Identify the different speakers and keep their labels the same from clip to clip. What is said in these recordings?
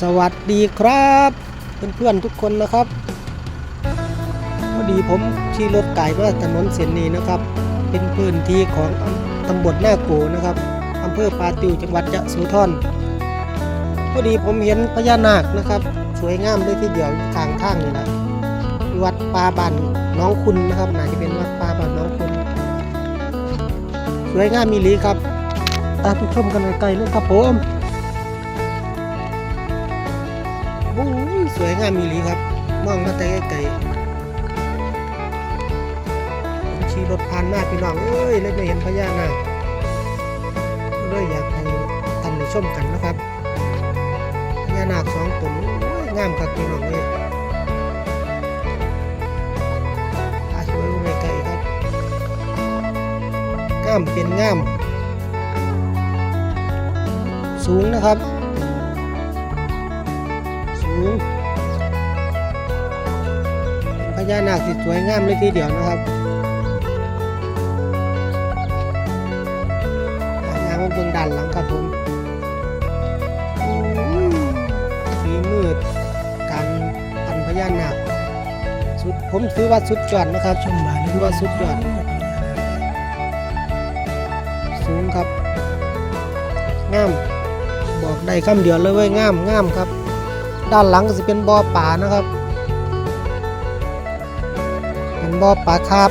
Speaker 1: สวัสดีครับ เพื่อนๆทุกคนนะครับพอดีผมขี่รถไก่มาถนนเส้นนี้นะครับ เป็นพื้นที่ของตำบลหน้าโกนะครับอำเภอปาติวจังหวัดยะโสธรพอดีผมเห็นพญานาคนะครับ สวยงามเลยทีเดียวทางทางนี่นะวัดปาบันน้องคุณนะครับน่าจะเป็นวัดปาบันน้องคุณ สวยงามมีหลีครับตามชมกันไกลๆเลยครับผม โอ้ยสวยงามมีหลีครับ มองมาแต่ไกลๆขี่รถผ่านมาพี่น้องเอ้ยเลยไม่เห็นพญานาคเลยอยากให้ท่านได้ชมกันนะครับพญานาคสองตนโอ้ยงามครับพี่น้องเลยอาสวยลงไกลครับงามเป็นงาม สูงนะครับ พญานาคที่สวยงามเลยทีเดียวนะครับงามมาเบื้องด้านหลังครับผมโอ้ยฝีมืดการพันพญานาคสุดผมถือว่าสุดยอดนะครับชมบานถือว่าสุดยอดสูงครับงามบอกได้คำเดียวเลยเว้ยงามงามครับ ด้านหลังก็จะเป็นบ่อป่านะครับ เป็นบ่อป่าคาบ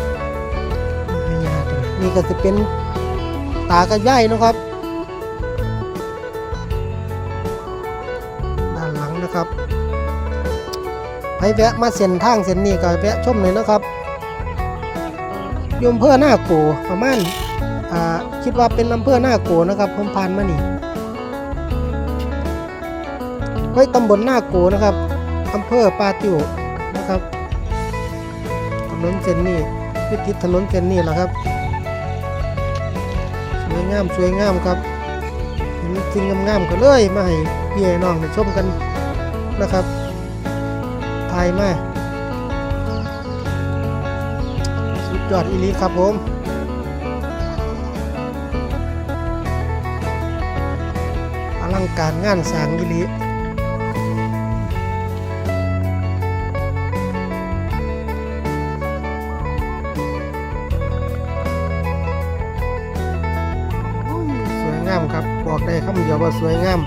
Speaker 1: นี่ก็จะเป็นตากระย่ายนะครับ ด้านหลังนะครับไปแวะมาเส้นทางเส้นนี้ก็แวะชมเลยนะครับยมเพื่อหน้าโกประมาณอ่าคิดว่าเป็นอำเภอหน้าโกนะครับผมผ่านมานี่ ไว้ตำบลหน้าโกนะครับอำเภอปาติวนะครับ ถนนเส้นนี้วิถีถนนเส้นนี้แหละครับ สวยงามสวยงามครับเห็นสิ่งงามๆก็เลยมาให้พี่ให้น้องได้ชมกันนะครับถ่ายมาสุดยอดอีลีครับผมอลังการงานสร้างอีลี งามครับบอกได้คำเดียวว่าสวยงาม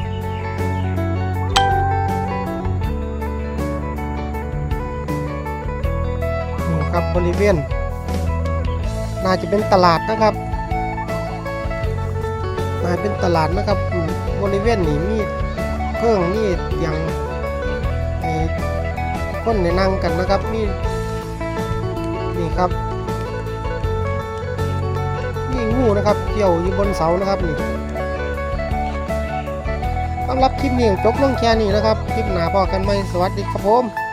Speaker 1: นี่ครับบริเวณน่าจะเป็นตลาดนะครับน่าจะเป็นตลาดนะครับบริเวณนี้มีเครื่องมีอย่างคนในนั่งกันนะครับมีนี่ครับนี่งูนะครับเกี่ยวอยู่บนเสานะครับนี่ สำหรับคลิปนี้จบลงแค่นี้นะครับ คลิปหน้าพอกันไหมสวัสดีครับผม